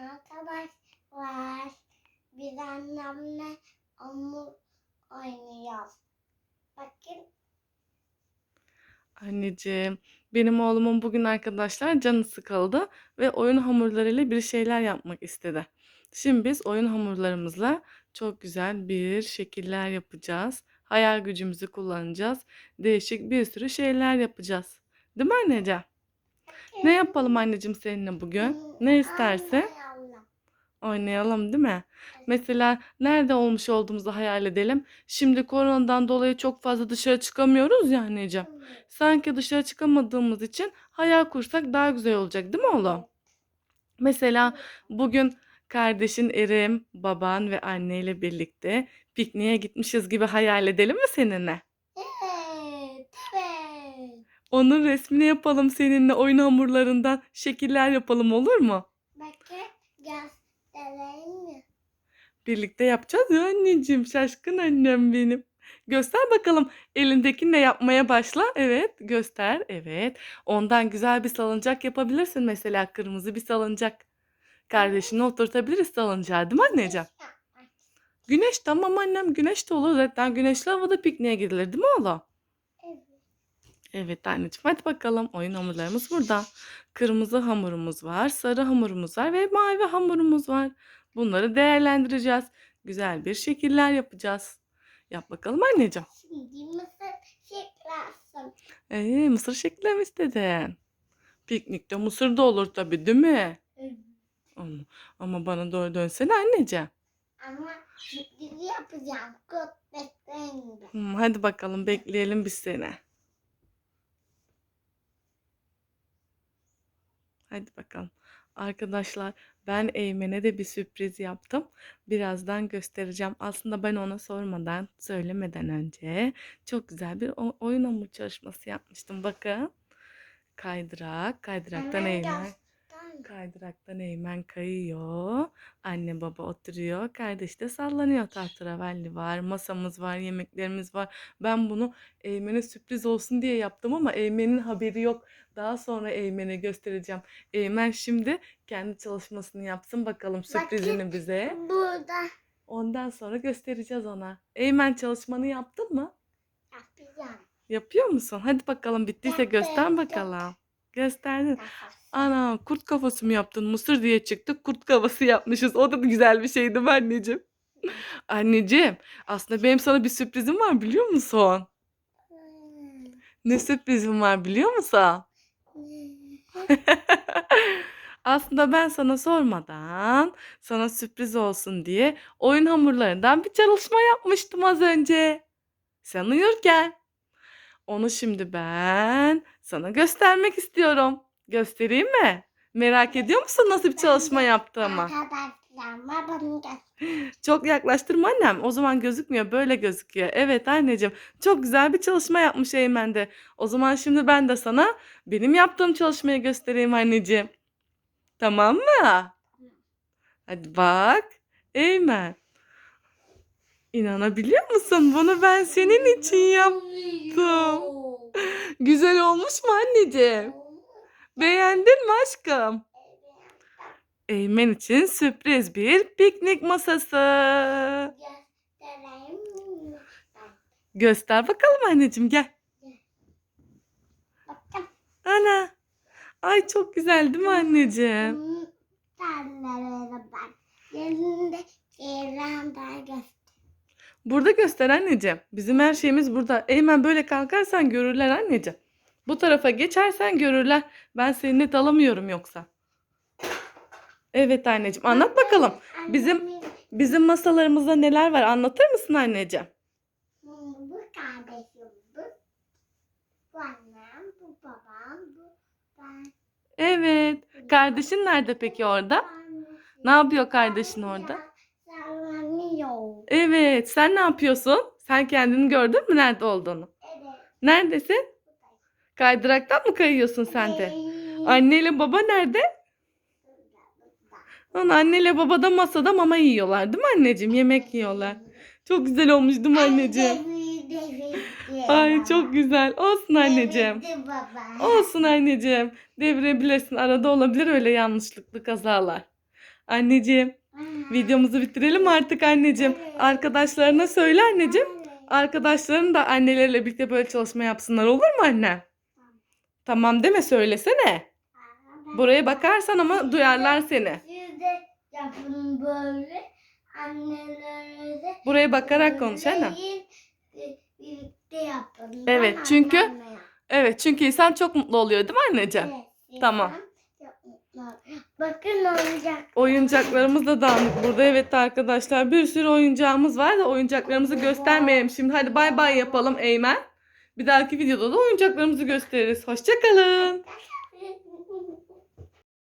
Arkadaşlar biz annemle hamur oynuyoruz. Bakın Anneciğim, benim oğlumun bugün arkadaşlar canı sıkıldı ve oyun hamurlarıyla bir şeyler yapmak istedi. Şimdi biz oyun hamurlarımızla çok güzel bir şekiller yapacağız. Hayal gücümüzü kullanacağız. Değişik bir sürü şeyler yapacağız. Değil mi anneciğim? Ne yapalım anneciğim seninle bugün? Ne isterse oynayalım. değil mi? Mesela nerede olmuş olduğumuzu hayal edelim. Şimdi koronadan dolayı çok fazla dışarı çıkamıyoruz ya anneciğim. Sanki dışarı çıkamadığımız için hayal kursak daha güzel olacak değil mi oğlum? Mesela bugün kardeşin Erim, baban ve anneyle birlikte pikniğe gitmişiz gibi hayal edelim mi seninle? Evet, evet. Onun resmini yapalım seninle oyun hamurlarından şekiller yapalım olur mu? Bakın göstereyim mi? Birlikte yapacağız ya anneciğim şaşkın annem benim. Göster bakalım elindekini de yapmaya başla. Evet göster evet. Ondan güzel bir salıncak yapabilirsin mesela kırmızı bir salıncak. Kardeşini oturtabiliriz salıncağa değil mi anneciğim? Güneş tamam annem güneş de olur zaten güneşli havada pikniğe gidilir değil mi oğlum? Evet. Evet anneciğim hadi bakalım oyun hamurlarımız burada. Kırmızı hamurumuz var, sarı hamurumuz var ve mavi hamurumuz var. Bunları değerlendireceğiz. Güzel bir şekiller yapacağız. Yap bakalım anneciğim. Şimdi mısır şeklası. Ee, mısır şekli mi istedin? Piknikte mısır da olur tabii değil mi? Ama, ama bana doğru dönsene anneciğim. Ama sürpriz yapacağım. Kut bekleyin. Hmm, hadi bakalım bekleyelim biz seni. Hadi bakalım. Arkadaşlar ben Eymen'e de bir sürpriz yaptım. Birazdan göstereceğim. Aslında ben ona sormadan, söylemeden önce çok güzel bir oyun hamur çalışması yapmıştım. Bakın. Kaydırak, kaydıraktan Eymen. Kaydıraktan Eymen kayıyor. Anne baba oturuyor. Kardeş de sallanıyor. Tahterevalli var. Masamız var. Yemeklerimiz var. Ben bunu Eymen'e sürpriz olsun diye yaptım ama Eymen'in haberi yok. Daha sonra Eymen'e göstereceğim. Eymen şimdi kendi çalışmasını yapsın bakalım sürprizini bize. Burada Ondan sonra göstereceğiz ona. Eymen çalışmanı yaptın mı? yapacağım. Yapıyor musun? Hadi bakalım bittiyse göster bakalım. Gösterdin. Ana kurt kafası mı yaptın? Mısır diye çıktık kurt kafası yapmışız. O da güzel bir şeydi mi anneciğim? Anneciğim aslında benim sana bir sürprizim var biliyor musun? Ne sürprizim var biliyor musun? Aslında ben sana sormadan sana sürpriz olsun diye oyun hamurlarından bir çalışma yapmıştım az önce. Sen uyurken. Onu şimdi ben sana göstermek istiyorum. Göstereyim mi? Merak ediyor musun nasıl bir çalışma yaptığımı? Arkadaşlarıma bunu göster. Çok yaklaştırma annem. O zaman gözükmüyor. Böyle gözüküyor. Evet anneciğim. Çok güzel bir çalışma yapmış Eymen de. O zaman şimdi ben de sana benim yaptığım çalışmayı göstereyim anneciğim. Tamam mı? Hadi bak. Eymen. İnanabiliyor musun? Bunu ben senin için yaptım. Güzel olmuş mu anneciğim? Beğendin mi aşkım? Eymen için sürpriz bir piknik masası. Göster bakalım anneciğim gel. Ana. Ay çok güzel değil mi anneciğim? Burada göster anneciğim. Bizim her şeyimiz burada. Eymen böyle kalkarsan görürler anneciğim. Bu tarafa geçersen görürler. Ben seni net alamıyorum yoksa. Evet anneciğim anlat bakalım. Bizim bizim masalarımızda neler var anlatır mısın anneciğim? Bu kardeşim bu. Bu annem, bu babam, bu ben. Evet. Kardeşin nerede peki orada? Ne yapıyor kardeşin orada? Evet. Sen ne yapıyorsun? Sen kendini gördün mü nerede olduğunu? Evet. Neredesin? Kaydıraktan mı kayıyorsun sen de? Anneyle baba nerede? Lan anneyle baba da masada mama yiyorlar değil mi anneciğim? Yemek yiyorlar. Çok güzel olmuş değil mi anneciğim? Ay çok güzel. Olsun anneciğim. Olsun anneciğim. Devirebilirsin. Arada olabilir öyle yanlışlıklı kazalar. Anneciğim videomuzu bitirelim artık anneciğim. Arkadaşlarına söyle anneciğim. Arkadaşların da anneleriyle birlikte böyle çalışma yapsınlar olur mu anne? Tamam deme söylesene. Buraya bakarsan ama duyarlar seni. Siz de yapın böyle. Annelerinize Buraya bakarak konuş anne. Söyleyin, e, Birlikte yapın. Evet, çünkü-. Evet çünkü insan çok mutlu oluyor değil mi anneciğim? Evet, Tamam. insan çok mutlu. Bakın oyuncak. Oyuncaklarımız da dağınık burada. Evet arkadaşlar bir sürü oyuncağımız var da oyuncaklarımızı göstermeyelim şimdi. Hadi bay bay yapalım Eymen. Bir dahaki videoda da oyuncaklarımızı gösteririz. Hoşçakalın.